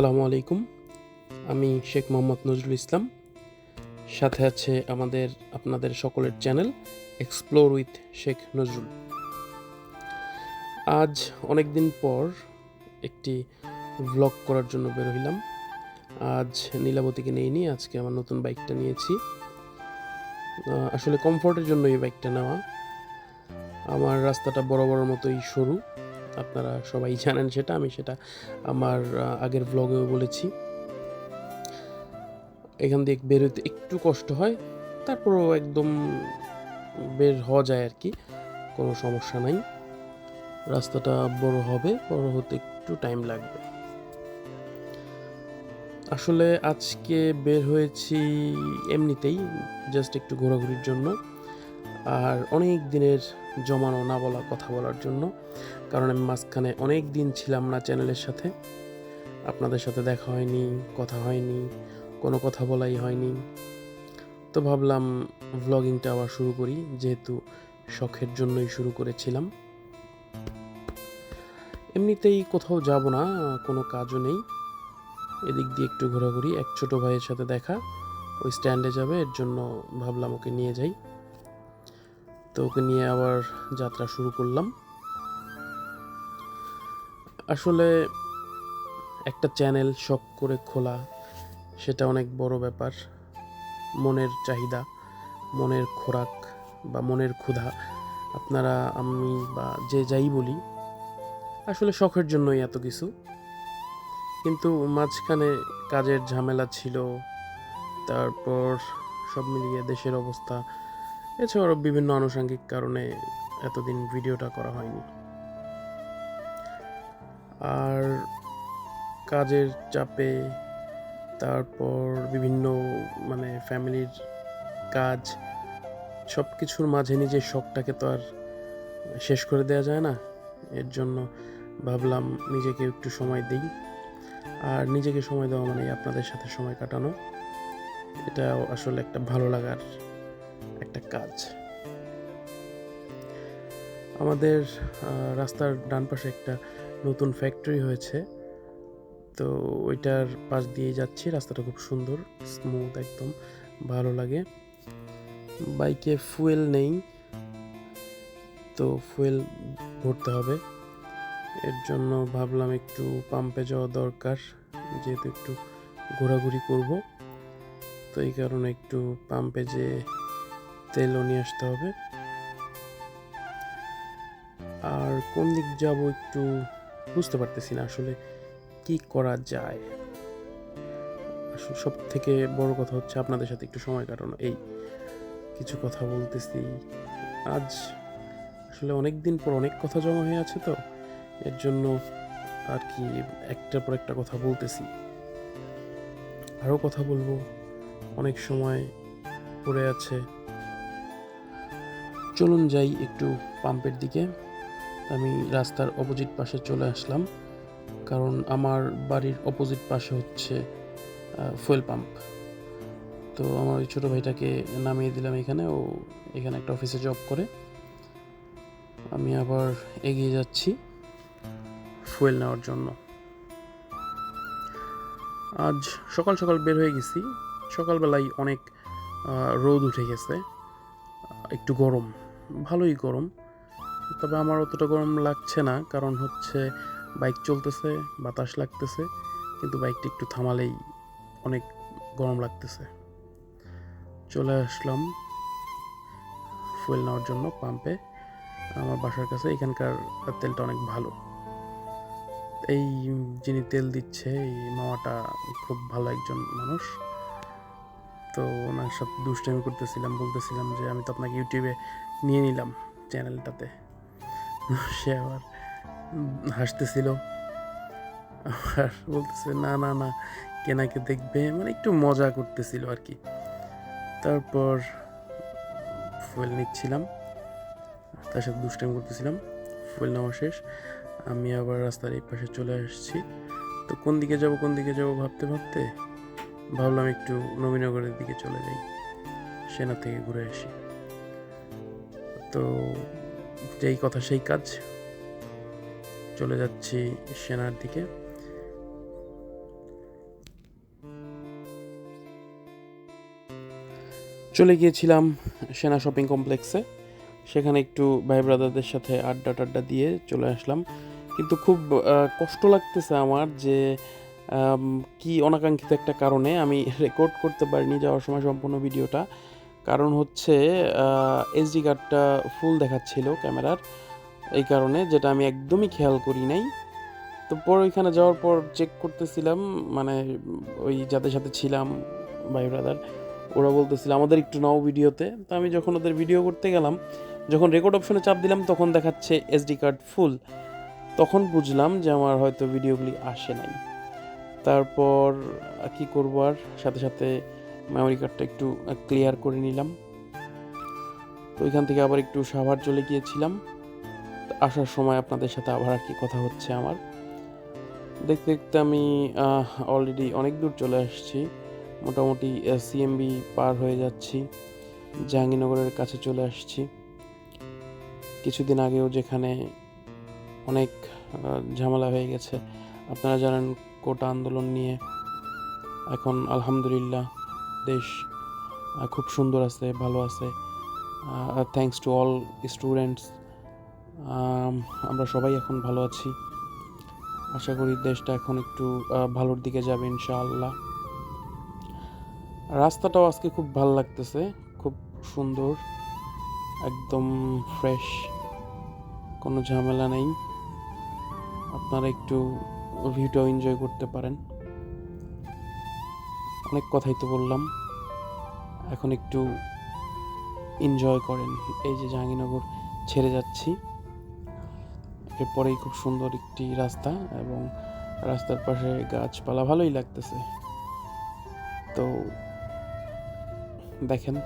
আসসালামু আলাইকুম। আমি শেখ মোহাম্মদ নজরুল ইসলাম। সাথে আছে আমাদের, আপনাদের সকলের channel explore with Sheikh Nazrul. আজ অনেক দিন পর একটি ব্লগ করার জন্য বের হইলাম। আজ নীলাবতীকে নিয়ে আজকে আমার নতুন বাইকটা নিয়েছি। আসলে কমফোর্টের জন্য এই বাইকটা নেওয়া। আমার রাস্তাটা বড় বড় মতোই সরু। আপনারা সবাই জানেন সেটা, আমি সেটা আমার আগের ব্লগেও বলেছি। এখান দিয়ে বেরোতে একটু কষ্ট হয়, তারপরও একদম বের হওয়া যায় আর কি, কোনো সমস্যা নাই। রাস্তাটা বড় হবে, বড় হতে একটু টাইম লাগবে। আসলে আজকে বের হয়েছি এমনিতেই জাস্ট একটু ঘোরাঘুরির জন্য। আর অনেক দিনের জমানো না বলা কথা বলার জন্য। কারণ আমি মাঝখানে অনেক দিন ছিলাম না চ্যানেলের সাথে। আপনাদের সাথে দেখা হয়নি, কথা হয়নি, কোনো কথা বলাই হয়নি। তো ভাবলাম ভ্লগিংটা আবার শুরু করি, যেহেতু শখের জন্যই শুরু করেছিলাম। এমনিতেই কোথাও যাব না, কোনো কাজও নেই। এদিক দিয়ে একটু ঘোরাঘুরি, এক ছোট ভাইয়ের সাথে দেখা, ওই স্ট্যান্ডে যাবে, এর জন্য ভাবলাম ওকে নিয়ে যাই। তো ওকে নিয়ে আবার যাত্রা শুরু করলাম। আসলে একটা চ্যানেল শখ করে খোলা, সেটা অনেক বড় ব্যাপার। মনের চাহিদা, মনের খোরাক বা মনের ক্ষুধা, আপনারা, আমি বা যে যাই বলি, আসলে শখের জন্যই এত কিছু। কিন্তু মাঝখানে কাজের ঝামেলা ছিল, তারপর সব মিলিয়ে দেশের অবস্থা এছাড়াও বিভিন্ন আনুষঙ্গিক কারণে এতদিন ভিডিওটা করা হয়নি। আর কাজের চাপে তারপর বিভিন্ন মানে ফ্যামিলির কাজ সব কিছুর মাঝে নিজের শখটাকে তো আর শেষ করে দেওয়া যায় না। এর জন্য ভাবলাম নিজেকে একটু সময় দিই। আর নিজেকে সময় দেওয়া মানে আপনাদের সাথে সময় কাটানো। এটাও আসলে একটা ভালো লাগার একটা কাজ। আমাদের রাস্তার ডান পাশে একটা নতুন ফ্যাক্টরি হয়েছে। তো ওইটার পাশ দিয়ে যাচ্ছি, রাস্তাটা খুব সুন্দর স্মুথ একদম, ভালো লাগে। বাইকে ফুয়েল নেই, তো ফুয়েল ভরতে হবে। এর জন্য ভাবলাম একটু পাম্পে যাওয়া দরকার, যেহেতু একটু ঘোরাঘুরি করব। তো এই কারণে একটু পাম্পে যে তেলও নিয়ে আসতে হবে। আর কোন দিক যাব একটু বুঝতে পারতেছি না আসলে কি করা যায়। আসলে সব থেকে বড় কথা হচ্ছে আপনাদের সাথে একটু সময় কাটানো, এই কিছু কথা বলতেছি। আজ আসলে অনেক দিন পর অনেক কথা জমা হয়ে আছে তো, এর জন্য আর কি একটার পর একটা কথা বলতেছি। আরও কথা বলব, অনেক সময় পড়ে আছে। চলুন যাই একটু পাম্পের দিকে। আমি রাস্তার অপোজিট পাশে চলে আসলাম, কারণ আমার বাড়ির অপোজিট পাশে হচ্ছে ফুয়েল পাম্প। তো আমার ওই ছোটো ভাইটাকে নামিয়ে দিলাম এখানে, ও এখানে একটা অফিসে জব করে। আমি আবার এগিয়ে যাচ্ছি ফুয়েল নেওয়ার জন্য। আজ সকাল সকাল বের হয়ে গেছি। সকালবেলায় অনেক রোদ উঠে গেছে একটু গরম। ভালোই গরম। তবে আমার অতটা গরম লাগছে না, কারণ হচ্ছে বাইক চলতেছে, বাতাস লাগতেছে, কিন্তু বাইকটা একটু থামালেই অনেক গরম লাগতেছে। চলে আসলাম ফুয়েল নেওয়ার জন্য পাম্পে। আমার বাসার কাছে এখানকার তেলটা অনেক ভালো। এই যিনি তেল দিচ্ছে, এই মামাটা খুব ভালো একজন মানুষ। তো ওনার সাথে দুষ্টামি করতেছিলাম, বলতেছিলাম যে আমি তো আপনাকে ইউটিউবে নিয়ে নিলাম চ্যানেলটাতে। সে আবার হাসতেছিল। আর বলতেছে, না না না, কেনাকে দেখবে। মানে একটু মজা করতেছিল আর কি। তারপর ফুয়েল নিচ্ছিলাম। তার সাথে দুষ্টামি করতেছিলাম। ফুয়েল নেওয়া শেষ। আমি আবার রাস্তার এই পাশে চলে আসছি। তো কোন দিকে যাব, কোন দিকে যাব ভাবতে ভাবতে? ভাবলাম একটু নবীনগরের দিকে চলে যাই। সেনা থেকে ঘুরে আসি। তো যেই কথা সেই কাজ। চলে যাচ্ছি সেনার দিকে। চলে গিয়েছিলাম সেনা শপিং কমপ্লেক্সে। সেখানে একটু ভাই ব্রাদারদের সাথে আড্ডা টাড্ডা দিয়ে চলে আসলাম। কিন্তু খুব কষ্ট লাগতেছে আমার যে কি অনাকাঙ্ক্ষিত একটা কারণে আমি রেকর্ড করতে পারিনি যাওয়ার সময় সম্পূর্ণ ভিডিওটা। কারণ হচ্ছে এসডি কার্ডটা ফুল দেখাচ্ছিল ক্যামেরার। এই কারণে যেটা আমি একদমই খেয়াল করি নাই। তো পর ওইখানে যাওয়ার পর চেক করতেছিলাম মানে ওই যাদের সাথে ছিলাম, ভাই ব্রাদার ওরা বলতেছিল, আমাদের একটু নাও ভিডিওতে। তো আমি যখন ওদের ভিডিও করতে গেলাম, যখন রেকর্ড অপশনে চাপ দিলাম, তখন দেখাচ্ছে এসডি কার্ড ফুল তখন বুঝলাম যে আমার হয়তো ভিডিওগুলি আসে নাই। তারপর কি করব আর? সাথে সাথে মেমোরি কার্ডটা একটু ক্লিয়ার করে নিলাম। তো ওইখান থেকে আবার একটু সাভার চলে গিয়েছিলাম। আসার সময় আপনাদের সাথে আবার আর কি কথা হচ্ছে আমার। দেখতে দেখতে আমি অলরেডি অনেক দূর চলে আসছি। মোটামুটি সিএমবি পার হয়ে যাচ্ছি। জাহাঙ্গীরনগরের কাছে চলে আসছি। কিছুদিন আগেও যেখানে অনেক ঝামেলা হয়ে গেছে। আপনারা জানেন কোটা আন্দোলন নিয়ে। এখন আলহামদুলিল্লাহ দেশ খুব সুন্দর আছে, ভালো আছে। থ্যাংকস টু অল স্টুডেন্টস আমরা সবাই এখন ভালো আছি। আশা করি দেশটা এখন একটু ভালোর দিকে যাবে ইনশাআল্লাহ। রাস্তাটাও আজকে খুব ভালো লাগতেছে, খুব সুন্দর, একদম ফ্রেশ কোনো ঝামেলা নেই। আপনারা একটু ভিউটাও এনজয় করতে পারেন। অনেক কথাই তো বললাম। এখন একটু এনজয় করেন। এই যে জাহাঙ্গীরনগর ছেড়ে যাচ্ছি। এরপরেই খুব সুন্দর একটি রাস্তা এবং রাস্তার পাশে গাছপালা ভালোই লাগতেছে। তো দেখেন।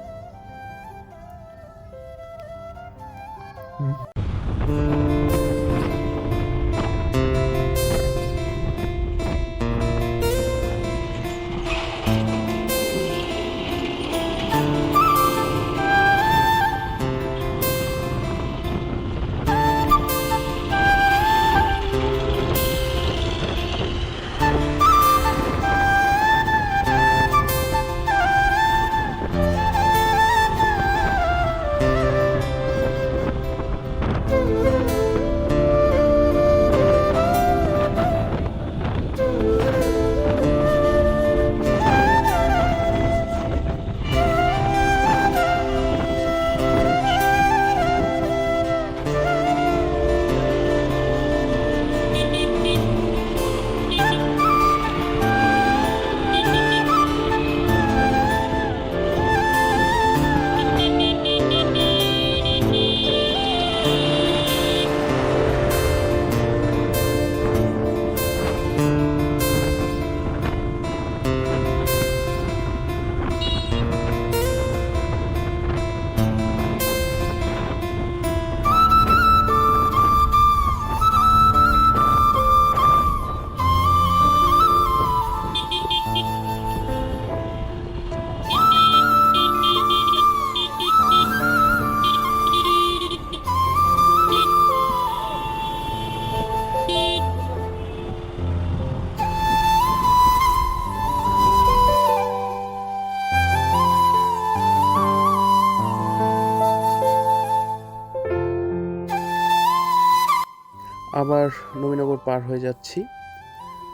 আবার নবীনগর পার হয়ে যাচ্ছি।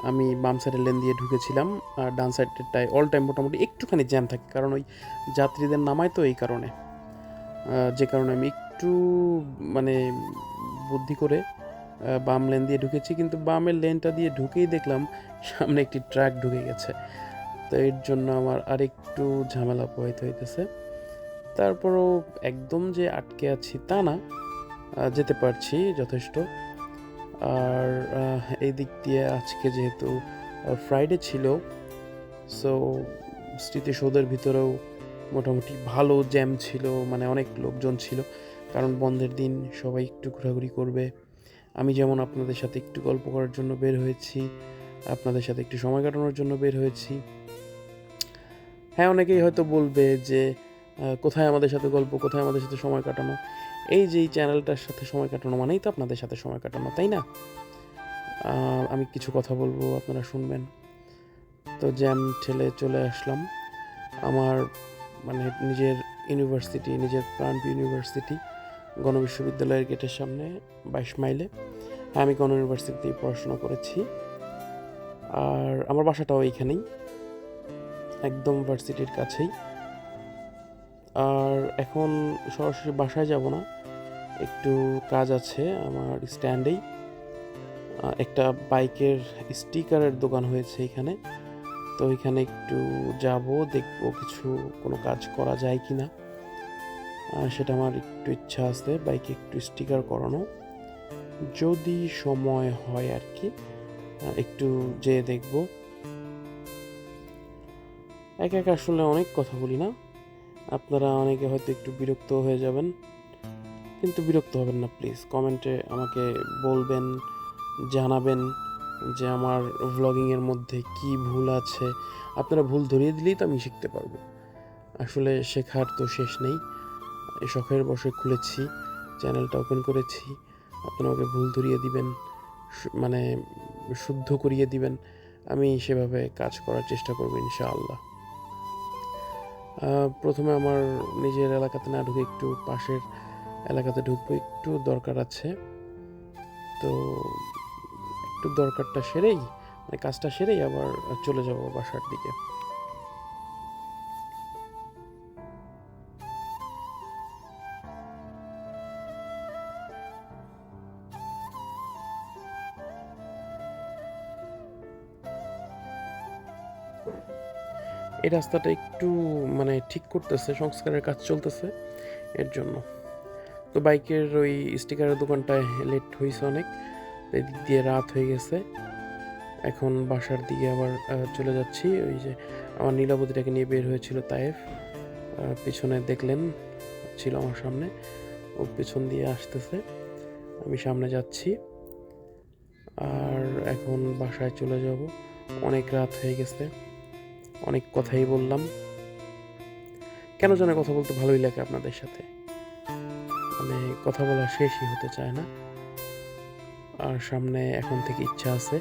আমি বাম সাইডের লেন দিয়ে ঢুকেছিলাম আর ডান সাইডেরটায় অল টাইম মোটামুটি একটুখানি জ্যাম থাকে, কারণ ওই যাত্রীদের নামায় তো এই কারণে। যে কারণে আমি একটু মানে বুদ্ধি করে বাম লেন দিয়ে ঢুকেছি, কিন্তু বামের লেনটা দিয়ে ঢুকেই দেখলাম সামনে একটি ট্রাক ঢুকে গেছে। তো এর জন্য আমার আরেকটু ঝামেলা পোহাইতে হইতেছে। তারপরও একদম যে আটকে আছি তা না। যেতে পারছি যথেষ্ট। আর এই দিক দিয়ে আজকে যেহেতু ফ্রাইডে ছিল সো স্মৃতিসৌধের ভিতরেও মোটামুটি ভালো জ্যাম ছিল মানে অনেক লোকজন ছিল, কারণ বন্ধের দিন সবাই একটু ঘোরাঘুরি করবে। আমি যেমন আপনাদের সাথে একটু গল্প করার জন্য বের হয়েছি, আপনাদের সাথে একটু সময় কাটানোর জন্য বের হয়েছি। হ্যাঁ অনেকেই হয়তো বলবে যে কোথায় আমাদের সাথে গল্প, কোথায় আমাদের সাথে সময় কাটানো? এই যে এই চ্যানেলটার সাথে সময় কাটানো মানেই তো আপনাদের সাথে সময় কাটানো, তাই না? আমি কিছু কথা বলব, আপনারা শুনবেন। তো জ্যাম ঠেলে চলে আসলাম। আমার মানে নিজের ইউনিভার্সিটি নিজের প্রাণপ্রিয় ইউনিভার্সিটি গণ বিশ্ববিদ্যালয়ের গেটের সামনে বাইশ মাইলে। হ্যাঁ আমি গণ ইউনিভার্সিটিতে পড়াশোনা করেছি। আর আমার বাসাটাও এইখানেই, একদম ভার্সিটির কাছেই। আর এখন সরাসরি বাসায় যাব না। একটু কাজ আছে আমার স্ট্যান্ডেই। একটা বাইকের স্টিকারের দোকান হয়েছে এখানে। তো এখানে একটু যাব, দেখব কিছু কোনো কাজ করা যায় কি না সেটা আমার একটু ইচ্ছা আছে, বাইকে একটু স্টিকার করানো। যদি সময় হয় আর কি একটু যেয়ে দেখব। একা একা আসলে অনেক কথা বলি না। আপনারা অনেকে হয়তো একটু বিরক্ত হয়ে যাবেন, কিন্তু বিরক্ত হবেন না প্লিজ কমেন্টে আমাকে বলবেন, জানাবেন যে আমার ভ্লগিংয়ের মধ্যে কি ভুল আছে। আপনারা ভুল ধরিয়ে দিলেই তো আমি শিখতে পারব। আসলে শেখার তো শেষ নেই। শখের বসে খুলেছি, চ্যানেলটা ওপেন করেছি। আপনারা আমাকে ভুল ধরিয়ে দিবেন মানে শুদ্ধ করিয়ে দিবেন। আমি সেভাবে কাজ করার চেষ্টা করব, ইনশাআল্লাহ। প্রথমে আমার নিজের এলাকাতে না ঢুকে একটু পাশের এলাকাতে ঢুকবো, একটু দরকার আছে। তো একটু দরকারটা সেরেই মানে কাজটা সেরেই আবার চলে যাব বাসার দিকে। এই রাস্তাটা একটু মানে ঠিক করতেছে, সংস্কারের কাজ চলতেছে এর জন্য। তো বাইকের ওই স্টিকারের দোকানটায় লেট হয়েছে অনেক এদিক দিয়ে রাত হয়ে গেছে। এখন বাসার দিকে আবার চলে যাচ্ছি। ওই যে আমার নীলাবতীটাকে নিয়ে বের হয়েছিল তায়েফ। পিছনে দেখলেন, ছিল আমার সামনে। ও পেছন দিয়ে আসতেছে। আমি সামনে যাচ্ছি। আর এখন বাসায় চলে যাব। অনেক রাত হয়ে গেছে। অনেক কথাই বললাম। কেন যেন কথা বলতে ভালোই লাগে আপনাদের সাথে। মানে কথা বলা শেষই হতে চায় না। আর সামনে এখন থেকে ইচ্ছা আছে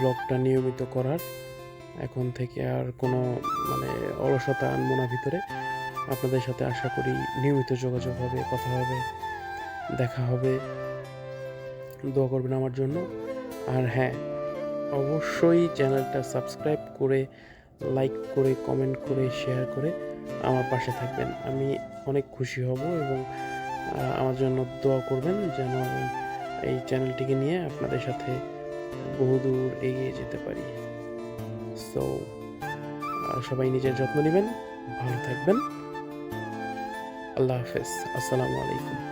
ভ্লগটা নিয়মিত করার। এখন থেকে আর কোনো মানে অলসতা আনব না ভিতরে। আপনাদের সাথে আশা করি নিয়মিত যোগাযোগ হবে, কথা হবে, দেখা হবে। দোয়া করবেন আমার জন্য। আর হ্যাঁ অবশ্যই চ্যানেলটা সাবস্ক্রাইব করে লাইক করে কমেন্ট করে শেয়ার করে আমার পাশে থাকবেন। আমি অনেক খুশি হব এবং আমার জন্য দোয়া করবেন যেন আমি এই চ্যানেলটিকে নিয়ে আপনাদের সাথে বহুদূর এগিয়ে যেতে পারি। সো সবাই নিজের যত্ন নেবেন, ভালো থাকবেন। আল্লাহ হাফেজ। আসসালামু আলাইকুম।